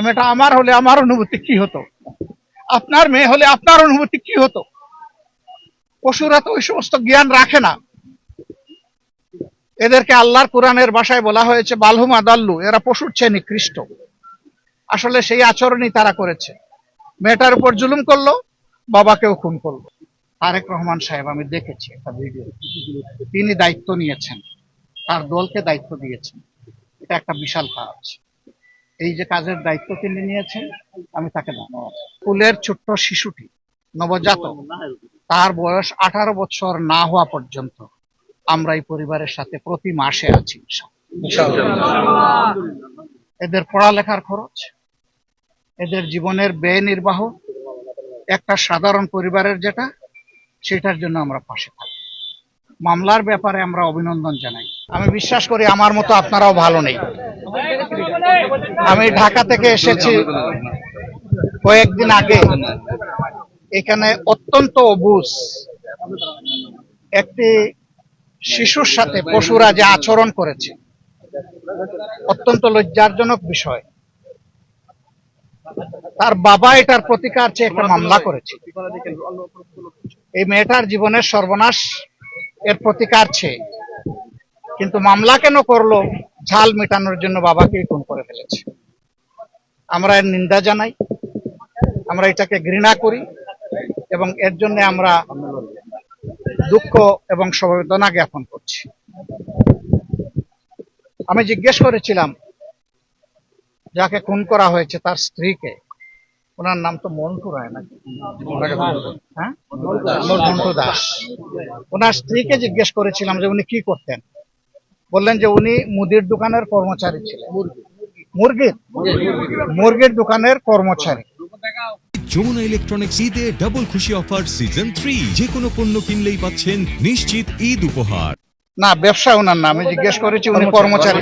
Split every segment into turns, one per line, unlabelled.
মেয়েটা আমার হলে আমার অনুভূতি কি হতো? আপনার মেয়ে হলে আপনার অনুভূতি কি হতো? পশুরা তো ওই সমস্ত জ্ঞান রাখে না। এদেরকে আল্লাহর কোরআনের ভাষায় বলা হয়েছে, বালহুম আদাল্লু, এরা পশুর চেয়ে নিকৃষ্ট। আসলে সেই আচরণই তারা করেছে। মেয়েটার উপর জুলুম করল, বাবাকেও খুন করল। তারেক রহমান সাহেব, আমি দেখেছি একটা ভিডিও। তিনি দায়িত্ব নিয়েছেন। তার দলকে দায়িত্ব দিয়েছেন। এটা একটা বিশাল কাজ। এই যে কাজের দায়িত্ব তিনি নিয়েছেন আমি তাকে ধন্যবাদ। স্কুলের ছোট্ট শিশুটি নবজাতক তার বয়স আঠারো বছর না হওয়া পর্যন্ত আমরা এই পরিবারের সাথে প্রতি মাসে আছি এদের পড়ালেখার খরচ এদের জীবনের ব্যয় নির্বাহ একটা সাধারণ পরিবারের যেটা সেটার জন্য আমরা পাশে থাকি মামলার ব্যাপারে আমরা অভিনন্দন জানাই। আমি বিশ্বাস করি আমার মতো আপনারাও ভালো নেই। আমি ঢাকা থেকে এসেছি কয়েকদিন আগে। এখানে অত্যন্ত অবুজ একটি শিশুর সাথে পশুরা যে আচরণ করেছে। অত্যন্ত লজ্জারজনক বিষয়। তার বাবা এটার প্রতিকার চেয়ে একটা মামলা করেছে। এই মেয়েটার জীবনের সর্বনাশ এর প্রতিকার চেয়ে। কিন্তু মামলা কেন করল? ঝাল মেটানোর জন্য বাবাকে খুন করে ফেলেছে। আমরা এর নিন্দা জানাই। আমরা এটাকে ঘৃণা করি এবং এর জন্য আমরা দুঃখ এবং সমবেদনা জ্ঞাপন করছি। আমি জিজ্ঞেস করেছিলাম, যাকে খুন করা হয়েছে তার স্ত্রীকে ওনার নাম তো মন্টু রায় নাকি? হ্যাঁ? মন্টু দাস। ওনার স্ত্রীকে জিজ্ঞেস করেছিলাম যে উনি কি করতেন? বললেন যে উনি মুদির দোকানের কর্মচারী ছিলেন। মুরগির? মুরগির দোকানের কর্মচারী।
যমুনা ইলেকট্রনিক্স ঈদে ডাবল খুশি অফার সিজন থ্রি যে কোনো পণ্য কিনলেই পাচ্ছেন নিশ্চিত ঈদ উপহার।
না ব্যবসা ওনার না আমি জিজ্ঞেস করেছি উনি কর্মচারী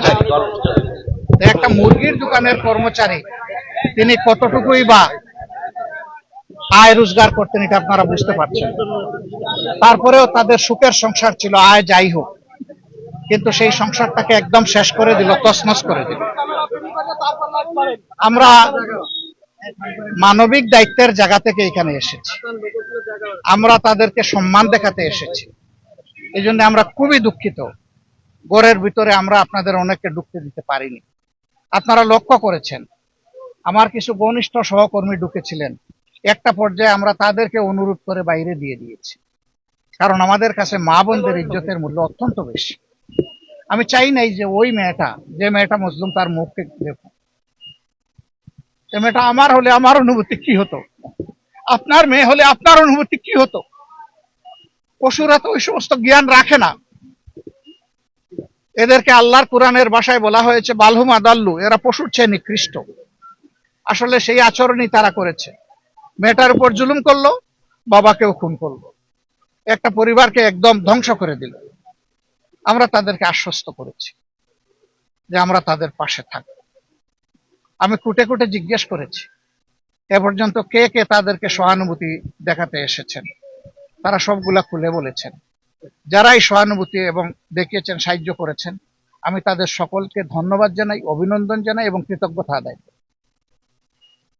একটা মুরগির দোকানের কর্মচারী তিনি কতটুকুই বা আয় রোজগার করতেন, এটা আপনারা বুঝতে পারছেন। তারপরেও তাদের সুখের সংসার ছিল, আয় যাই হোক। কিন্তু সেই সংসারটাকে একদম শেষ করে দিল, তছনছ করে দিল। আমরা মানবিক দায়িত্বের জায়গা থেকে এখানে এসেছি। আমরা তাদেরকে সম্মান দেখাতে এসেছি। এই জন্য আমরা খুবই দুঃখিত। গড়ের ভিতরে আমরা আপনাদের অনেককে ঢুকতে দিতে পারিনি। আপনারা লক্ষ্য করেছেন, আমার কিছু ঘনিষ্ঠ সহকর্মী ঢুকেছিলেন। একটা পর্যায়ে আমরা তাদেরকে অনুরোধ করে বাইরে দিয়ে দিয়েছি। কারণ আমাদের কাছে মা বোনদের ইজ্জতের মূল্য অত্যন্ত বেশি। আমি চাই নাই যে ওই মেয়েটা, যে মেয়েটা মজলুম তার মুখকে দেখুন সে মেয়েটা আমার হলে আমার অনুভূতি কি হতো? আপনার মেয়ে হলে আপনার অনুভূতি কি হতো? পশুরা তো ওই সমস্ত জ্ঞান রাখে না। এদেরকে আল্লাহর কোরআনের ভাষায় বলা হয়েছে, বালহুম আদাল্লু, এরা পশুর চেয়ে নিকৃষ্ট। আসলে সেই আচরণই তারা করেছে। মেয়েটার উপর জুলুম করল, বাবাকেও খুন করল। একটা পরিবারকে একদম ধ্বংস করে দিল। আমরা তাদেরকে আশ্বস্ত করেছি যে আমরা তাদের পাশে থাকব। আমি কুটে কুটে জিজ্ঞেস করেছি, এ পর্যন্ত কে কে তাদেরকে সহানুভূতি দেখাতে এসেছেন? তারা সবগুলা খুলে বলেছেন। যারাই সহানুভূতি এবং দেখিয়েছেন, সাহায্য করেছেন, আমি তাদের সকলকে ধন্যবাদ জানাই, অভিনন্দন জানাই এবং কৃতজ্ঞতা আদায় করি।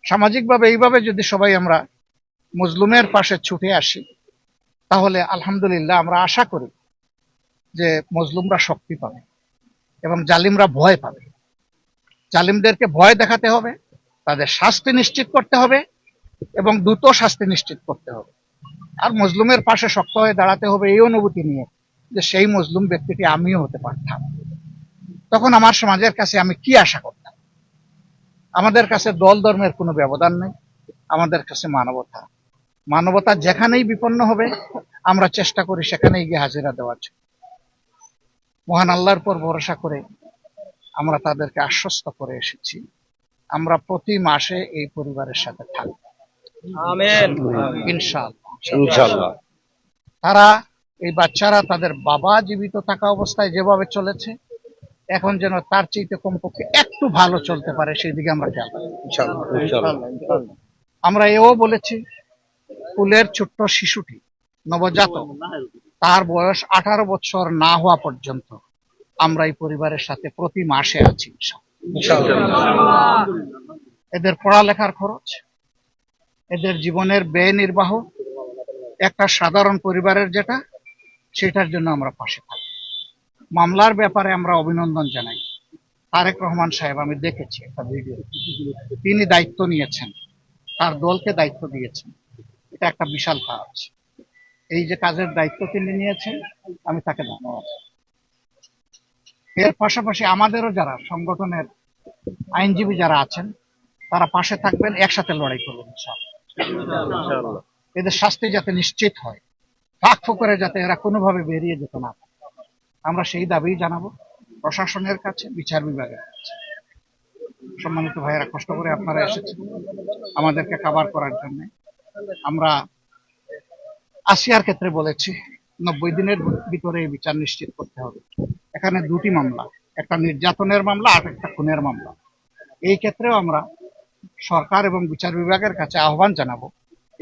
সামাজিকভাবে এইভাবে যদি সবাই আমরা মজলুমের পাশে ছুটে আসি, তাহলে আলহামদুলিল্লাহ আমরা আশা করি যে মজলুমরা শক্তি পাবে এবং জালিমরা ভয় পাবে। জালিমদেরকে ভয় দেখাতে হবে, তাদের শাস্তি নিশ্চিত করতে হবে এবং দ্রুত শাস্তি নিশ্চিত করতে হবে। আর মজলুমের পাশে শক্ত হয়ে দাঁড়াতে হবে এই অনুভূতি নিয়ে যে সেই মজলুম ব্যক্তিটি আমিও হতে পারতাম। তখন আমার সমাজের কাছে আমি কি আশা করতাম? আমাদের কাছে দল ধর্মের কোনো ব্যবধান নেই আমাদের কাছে মানবতা। মানবতা যেখানেই বিপন্ন হবে আমরা চেষ্টা করি সেখানেই গিয়ে হাজিরা দেওয়ার জন্য। মহান আল্লাহর পর ভরসা করে আমরা তাদেরকে আশ্বস্ত করে এসেছি। আমরা প্রতি মাসে এই পরিবারের সাথে থাকব। ইনশাআল্লাহ। তারা এই বাচ্চারা তাদের বাবা জীবিত থাকা অবস্থায় যেভাবে চলেছে এখন যেন তার চাইতে কমপক্ষে একটু ভালো চলতে পারে সেই দিকে আমরা খেয়াল আমরা এও বলেছি কুলের ছোট্ট শিশুটি নবজাতক তার বয়স আঠারো বছর না হওয়া পর্যন্ত আমরা এই পরিবারের সাথে প্রতি মাসে আছি এদের পড়ালেখার খরচ এদের জীবনের ব্যয় নির্বাহ একটা সাধারণ পরিবারের যেটা সেটার জন্য আমরা পাশে থাকি। মামলার ব্যাপারে আমরা অভিনন্দন জানাই। তারেক রহমান সাহেব আমি দেখেছি একটা ভিডিও তিনি দায়িত্ব নিয়েছেন। তার দলকে দায়িত্ব দিয়েছেন। এটা একটা বিশাল কাজ। এই যে কাজের দায়িত্ব তিনি নিয়েছেন আমি তাকে ধন্যবাদ। এর পাশাপাশি আমাদেরও যারা সংগঠনের আইনজীবী যারা আছেন তারা পাশে থাকবেন একসাথে লড়াই করবেন। এদের শাস্তি যাতে নিশ্চিত হয় ফাঁক করে যাতে এরা কোনোভাবে বেরিয়ে যেতে না পারে। আমরা সেই দাবি জানাব প্রশাসনের কাছে, বিচার বিভাগের কাছে। সম্মানিত ভাইয়েরা, কষ্ট করে আপনারা এসেছেন আমাদেরকে কাবার করার জন্য। আমরা আসিয়ার ক্ষেত্রে বলেছি, নব্বই দিনের ভিতরে এই বিচার নিশ্চিত করতে হবে। এখানে দুটি মামলা, একটা নির্যাতনের মামলা আর একটা খুনের মামলা। এই ক্ষেত্রেও আমরা সরকার এবং বিচার বিভাগের কাছে আহ্বান জানাব,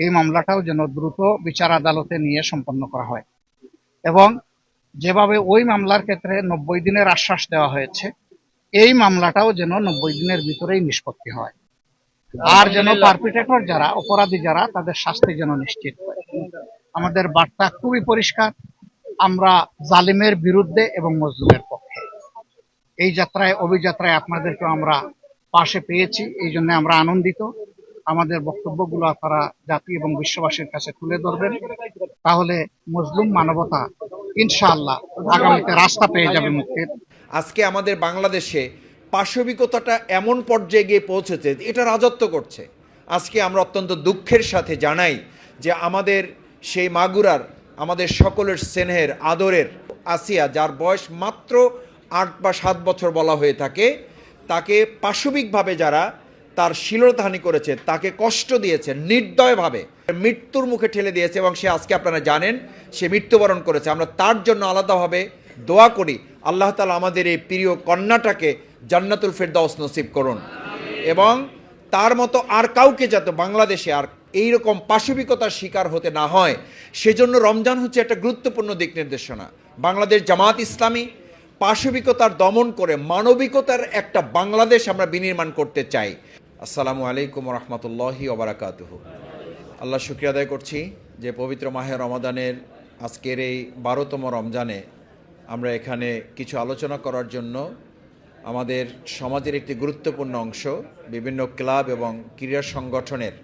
এই মামলাটাও যেন দ্রুত বিচার আদালতে নিয়ে সম্পন্ন করা হয়। এবং যেভাবে ওই মামলার ক্ষেত্রে নব্বই দিনের আশ্বাস দেওয়া হয়েছে, এই মামলাটাও যেন নব্বই দিনের ভিতরেই নিষ্পত্তি হয়। আর যেন পারপিটেটর যারা, অপরাধী যারা, তাদের শাস্তি যেন নিশ্চিত হয়। আমাদের বার্তা খুবই পরিষ্কার, আমরা জালিমের বিরুদ্ধে এবং মজলুমের পক্ষে। এই যাত্রায়, অভিযাত্রায় আপনাদেরকে আমরা পাশে পেয়েছি, এই জন্য আমরা আনন্দিত। আমাদের বক্তব্যগুলো আপনারা জাতি এবং বিশ্ববাসীর কাছে তুলে ধরবেন। তাহলে মুসলিম মানবতা ইনশাআল্লাহ আগামীতে রাস্তা পেয়ে যাবে মুক্তির।
আজকে আমাদের বাংলাদেশে পাশবিকতাটা এমন পর্যায়ে গিয়ে পৌঁছেছে, এটা রাজত্ব করছে। আজকে আমরা অত্যন্ত দুঃখের সাথে জানাই যে আমাদের সেই মাগুরার, আমাদের সকলের স্নেহের, আদরের আসিয়া, যার বয়স মাত্র আট বা সাত বছর বলা হয়ে থাকে, তাকে পাশবিকভাবে যারা তার শিলতাহানি করেছে, তাকে কষ্ট দিয়েছে, নির্দয়ভাবে। মৃত্যুর মুখে ঠেলে দিয়েছে এবং সে আজকে আপনারা জানেন, সে মৃত্যুবরণ করেছে। আমরা তার জন্য আলাদাভাবে দোয়া করি, আল্লাহ তালা আমাদের এই প্রিয় কন্যাটাকে জান্নাতুল ফেরদাউস নসিব করুন। এবং তার মতো আর কাউকে যাতে বাংলাদেশে আর এই রকম পাশবিকতার শিকার হতে না হয়, সেজন্য রমজান হচ্ছে একটা গুরুত্বপূর্ণ দিক নির্দেশনা। বাংলাদেশ জামাত ইসলামী পাশবিকতার দমন করে মানবিকতার একটা বাংলাদেশ আমরা বিনির্মাণ করতে চাই। আসসালামু আলাইকুম রহমতুল্লাহি ওবরাকাতুহ। আল্লাহ শুক্রিয়া আদায় করছি যে পবিত্র মাহে রমাদানের আজকের এই বারোতম রমজানে আমরা এখানে কিছু আলোচনা করার জন্য আমাদের সমাজের একটি গুরুত্বপূর্ণ অংশ, বিভিন্ন ক্লাব এবং ক্রীড়া সংগঠনের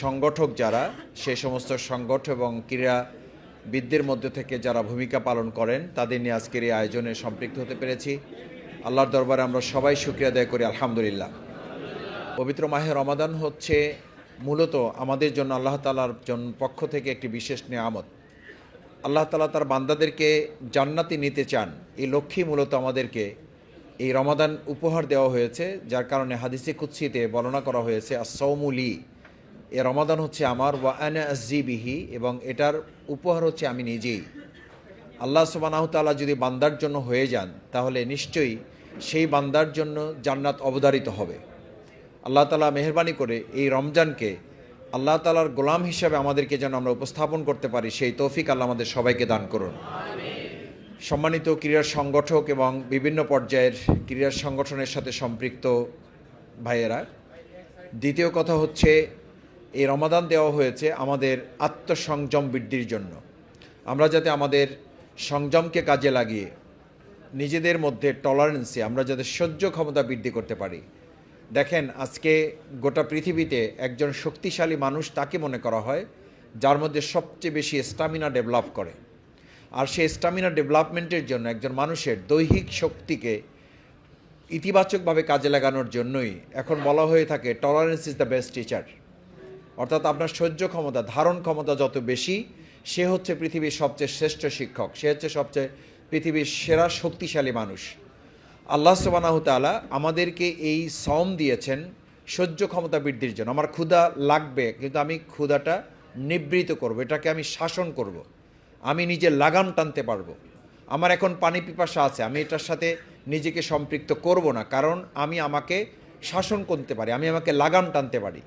সংগঠক যারা, সে সমস্ত সংগঠন এবং ক্রীড়াবিদদের মধ্যে থেকে যারা ভূমিকা পালন করেন, তাদের নিয়ে আজকের এই আয়োজনে সম্পৃক্ত হতে পেরেছি। আল্লাহর দরবারে আমরা সবাই শুক্রিয়া আদায় করি, আলহামদুলিল্লাহ। পবিত্র মাহে রমাদান হচ্ছে মূলত আমাদের জন্য আল্লাহ তালার জন্য পক্ষ থেকে একটি বিশেষ নিয়ামত। আল্লাহ তালা তার বান্দাদেরকে জান্নাতি নিতে চান। এই লক্ষ্যেই মূলত আমাদেরকে এই রমাদান উপহার দেওয়া হয়েছে, যার কারণে হাদিসে কুৎসিতে বর্ণনা করা হয়েছে আসৌমুলি এ রমাদান হচ্ছে আমার ওয়া বিহি, এবং এটার উপহার হচ্ছে আমি নিজেই। আল্লাহ সুবানাহ তাআলা যদি বান্দার জন্য হয়ে যান, তাহলে নিশ্চয়ই সেই বান্দার জন্য জান্নাত অবধারিত হবে। আল্লাহ তালা মেহরবানি করে এই রমজানকে আল্লাহ তালার গোলাম হিসাবে আমাদেরকে যেন আমরা উপস্থাপন করতে পারি, সেই তৌফিক আল্লাহ আমাদের সবাইকে দান করুন। সম্মানিত ক্রীড়া সংগঠক এবং বিভিন্ন পর্যায়ের ক্রীড়া সংগঠনের সাথে সম্পৃক্ত ভাইয়েরা, দ্বিতীয় কথা হচ্ছে, এই রমাদান দেওয়া হয়েছে আমাদের আত্মসংযম বৃদ্ধির জন্য। আমরা যাতে আমাদের সংযমকে কাজে লাগিয়ে নিজেদের মধ্যে টলারেন্সে আমরা যাতে সহ্য ক্ষমতা বৃদ্ধি করতে পারি। দেখেন, আজকে গোটা পৃথিবীতে একজন শক্তিশালী মানুষ তাকে মনে করা হয় যার মধ্যে সবচেয়ে বেশি স্টামিনা ডেভেলপ করে। আর সেই স্টামিনা ডেভেলপমেন্টের জন্য একজন মানুষের দৈহিক শক্তিকে ইতিবাচকভাবে কাজে লাগানোর জন্যই এখন বলা হয়ে থাকে tolerance is the best teacher অর্থাৎ আপনার সহ্য ক্ষমতা, ধারণ ক্ষমতা যত বেশি, সে হচ্ছে পৃথিবীর সবচেয়ে শ্রেষ্ঠ শিক্ষক, সে হচ্ছে সবচেয়ে পৃথিবীর সেরা শক্তিশালী মানুষ। আল্লাহ সুবানাহ তাআলা আমাদেরকে এই সম দিয়েছেন সহ্য ক্ষমতা বৃদ্ধির জন্য। আমার ক্ষুধা লাগবে, কিন্তু আমি ক্ষুধাটা নিবৃত করব, এটাকে আমি শাসন করব। আমি নিজে লাগাম টানতে পারব। আমার এখন পানি পিপাসা আছে, আমি এটার সাথে নিজেকে সম্পৃক্ত করব না, কারণ আমি আমাকে শাসন করতে পারি, আমি আমাকে লাগাম টানতে পারি।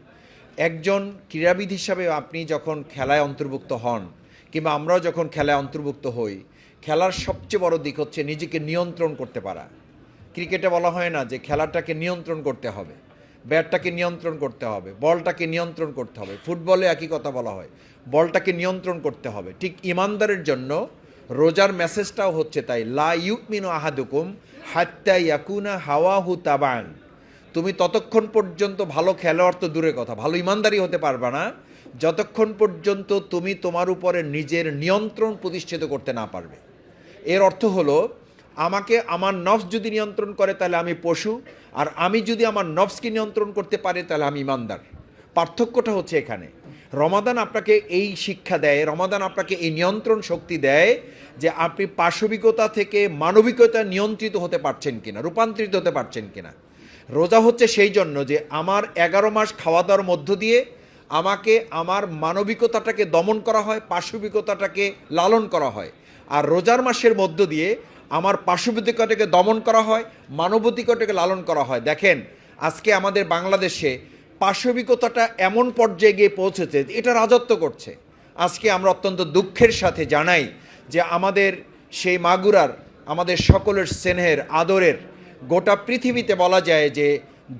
একজন ক্রীড়াবিদ হিসাবে আপনি যখন খেলায় অন্তর্ভুক্ত হন, কিংবা আমরাও যখন খেলায় অন্তর্ভুক্ত হই, খেলার সবচেয়ে বড় দিক হচ্ছে নিজেকে নিয়ন্ত্রণ করতে পারা। ক্রিকেটে বলা হয় না যে খেলাটাকে নিয়ন্ত্রণ করতে হবে, ব্যাটটাকে নিয়ন্ত্রণ করতে হবে, বলটাকে নিয়ন্ত্রণ করতে হবে, ফুটবলে একই কথা বলা হয়, বলটাকে নিয়ন্ত্রণ করতে হবে। ঠিক ইমানদারের জন্য রোজার মেসেজটাও হচ্ছে তাই, লা ইউমিনু আহাদুকুম হাত্তা ইয়াকুনা হাওয়াহু তাবান। তুমি ততক্ষণ পর্যন্ত ভালো খেলোয়াড় তো দূরের কথা, ভালো ইমানদারি হতে পারবে না, যতক্ষণ পর্যন্ত তুমি তোমার উপরে নিজের নিয়ন্ত্রণ প্রতিষ্ঠিত করতে না পারবে। এর অর্থ হলো আমাকে আমার নফস যদি নিয়ন্ত্রণ করে, তাহলে আমি পশু। আর আমি যদি আমার নফসকে নিয়ন্ত্রণ করতে পারি, তাহলে আমি ইমানদার। পার্থক্যটা হচ্ছে এখানে। রমাদান আপনাকে এই শিক্ষা দেয়, রমাদান আপনাকে এই নিয়ন্ত্রণ শক্তি দেয় যে আপনি পাশবিকতা থেকে মানবিকতা নিয়ন্ত্রিত হতে পারছেন কিনা, রূপান্তরিত হতে পারছেন কিনা। রোজা হচ্ছে সেই জন্য যে আমার এগারো মাস খাওয়া দাওয়ার মধ্য দিয়ে আমাকে আমার মানবিকতাটাকে দমন করা হয়, পাশবিকতাটাকে লালন করা হয়। আর রোজার মাসের মধ্য দিয়ে আমার পাশবিকতাকে দমন করা হয় মানবিকতাকে লালন করা হয়। দেখেন, আজকে আমাদের বাংলাদেশে পাশবিকতাটা এমন পর্যায়ে গিয়ে পৌঁছেছে, এটা রাজত্ব করছে। আজকে আমরা অত্যন্ত দুঃখের সাথে জানাই যে আমাদের সেই মাগুরার, আমাদের সকলের স্নেহের, আদরের গোটা পৃথিবীতে বলা যায় যে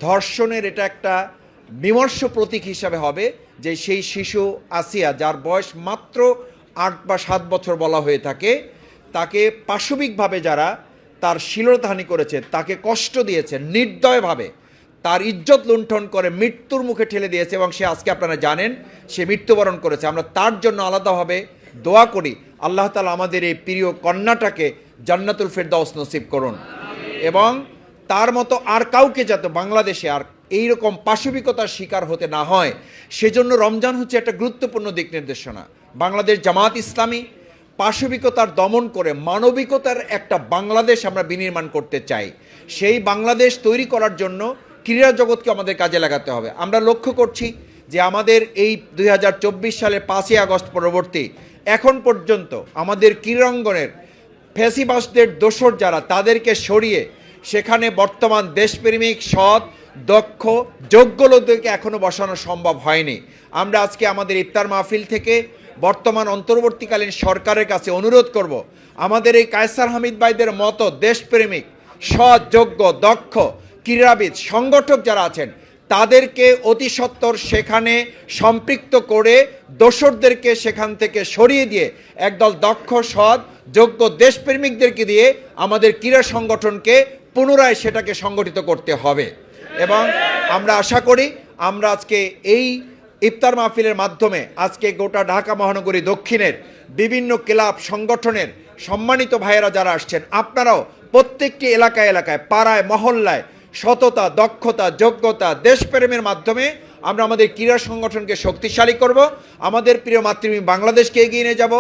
ধর্ষণের এটা একটা বিমর্ষ প্রতীক হিসাবে হবে, যে সেই শিশু আসিয়া, যার বয়স মাত্র আট বা সাত বছর বলা হয়ে থাকে তাকে পাশবিকভাবে যারা তার শিলতাহানি করেছে, তাকে কষ্ট দিয়েছে, নির্দয়ভাবে, তার ইজ্জত লুণ্ঠন করে মৃত্যুর মুখে ঠেলে দিয়েছে এবং সে আজকে আপনারা জানেন, সে মৃত্যুবরণ করেছে। আমরা তার জন্য আলাদাভাবে দোয়া করি। আল্লাহ তালা আমাদের এই প্রিয় কন্যাটাকে জান্নাতুল ফেরদাউস নসিব করুন। এবং তার মতো আর কাউকে যাতে বাংলাদেশে আর এইরকম পাশবিকতার শিকার হতে না হয়, সেজন্য রমজান হচ্ছে একটা গুরুত্বপূর্ণ দিক নির্দেশনা। বাংলাদেশ জামাত ইসলামী পাশবিকতার দমন করে মানবিকতার একটা বাংলাদেশ আমরা বিনির্মাণ করতে চাই। সেই বাংলাদেশ তৈরি করার জন্য ক্রীড়া জগৎকে আমাদের কাজে লাগাতে হবে। আমরা লক্ষ্য করছি যে আমাদের এই দুই হাজার চব্বিশ সালের পাঁচই আগস্ট পরবর্তী এখন পর্যন্ত আমাদের ক্রীড়াঙ্গনের ফেসিবাসদের দোসর যারা, তাদেরকে সরিয়ে সেখানে বর্তমান দেশপ্রেমিক, সৎ, দক্ষ, যোগ্য লোকদেরকে এখনও বসানো সম্ভব হয়নি। আমরা আজকে আমাদের ইফতার মাহফিল থেকে বর্তমান অন্তর্বর্তীকালীন সরকারের কাছে অনুরোধ করব, আমাদের এই কায়সার হামিদ ভাইদের মতো দেশপ্রেমিক সৎ যোগ্য দক্ষ, ক্রীড়াবিদ, সংগঠক যারা আছেন, তাদেরকে অতি সেখানে সম্পৃক্ত করে দোসরদেরকে সেখান থেকে সরিয়ে দিয়ে একদল দক্ষ, সৎ, যোগ্য দেশপ্রেমিকদেরকে দিয়ে আমাদের ক্রীড়া সংগঠনকে পুনরায় সেটাকে সংগঠিত করতে হবে। এবং আমরা আশা করি আমরা আজকে এই ইফতার মাহফিলের মাধ্যমে আজকে গোটা ঢাকা মহানগরী দক্ষিণের বিভিন্ন ক্লাব সংগঠনের সম্মানিত ভাইয়েরা যারা আসছেন, আপনারাও প্রত্যেকটি এলাকায় এলাকায়, পাড়ায়, মহল্লায় সততা, দক্ষতা, যোগ্যতা, দেশপ্রেমের মাধ্যমে আমরা আমাদের ক্রীড়া সংগঠনকে শক্তিশালী করব। আমাদের প্রিয় মাতৃভূমি বাংলাদেশকে এগিয়ে নিয়ে যাব।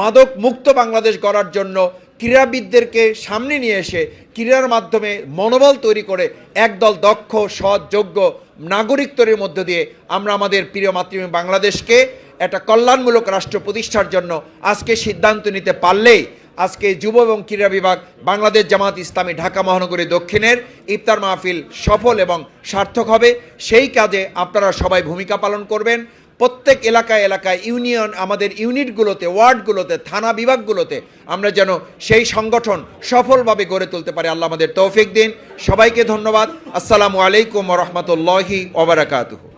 মাদক মুক্ত বাংলাদেশ গড়ার জন্য ক্রীড়াবিদদেরকে সামনে নিয়ে এসে ক্রীড়ার মাধ্যমে মনোবল তৈরি করে একদল দক্ষ, সৎ, যোগ্য নাগরিক তৈরির মধ্য দিয়ে আমরা আমাদের প্রিয় মাতৃভূমি বাংলাদেশকে একটা কল্যাণমূলক রাষ্ট্র প্রতিষ্ঠার জন্য আজকে সিদ্ধান্ত নিতে পারলেই আজকে যুব এবং ক্রীড়া বিভাগ, বাংলাদেশ জামাত ইসলামী ঢাকা মহানগরী দক্ষিণের ইফতার মাহফিল সফল এবং সার্থক হবে। সেই কাজে আপনারা সবাই ভূমিকা পালন করবেন। প্রত্যেক এলাকায় এলাকায় ইউনিয়ন, আমাদের ইউনিটগুলোতে, ওয়ার্ডগুলোতে, থানা বিভাগগুলোতে আমরা যেন সেই সংগঠন সফলভাবে গড়ে তুলতে পারি। আল্লাহ আমাদের তৌফিক দিন। সবাইকে ধন্যবাদ। আসসালামু আলাইকুম রহমতুল্লাহি ওবরাকাতুহু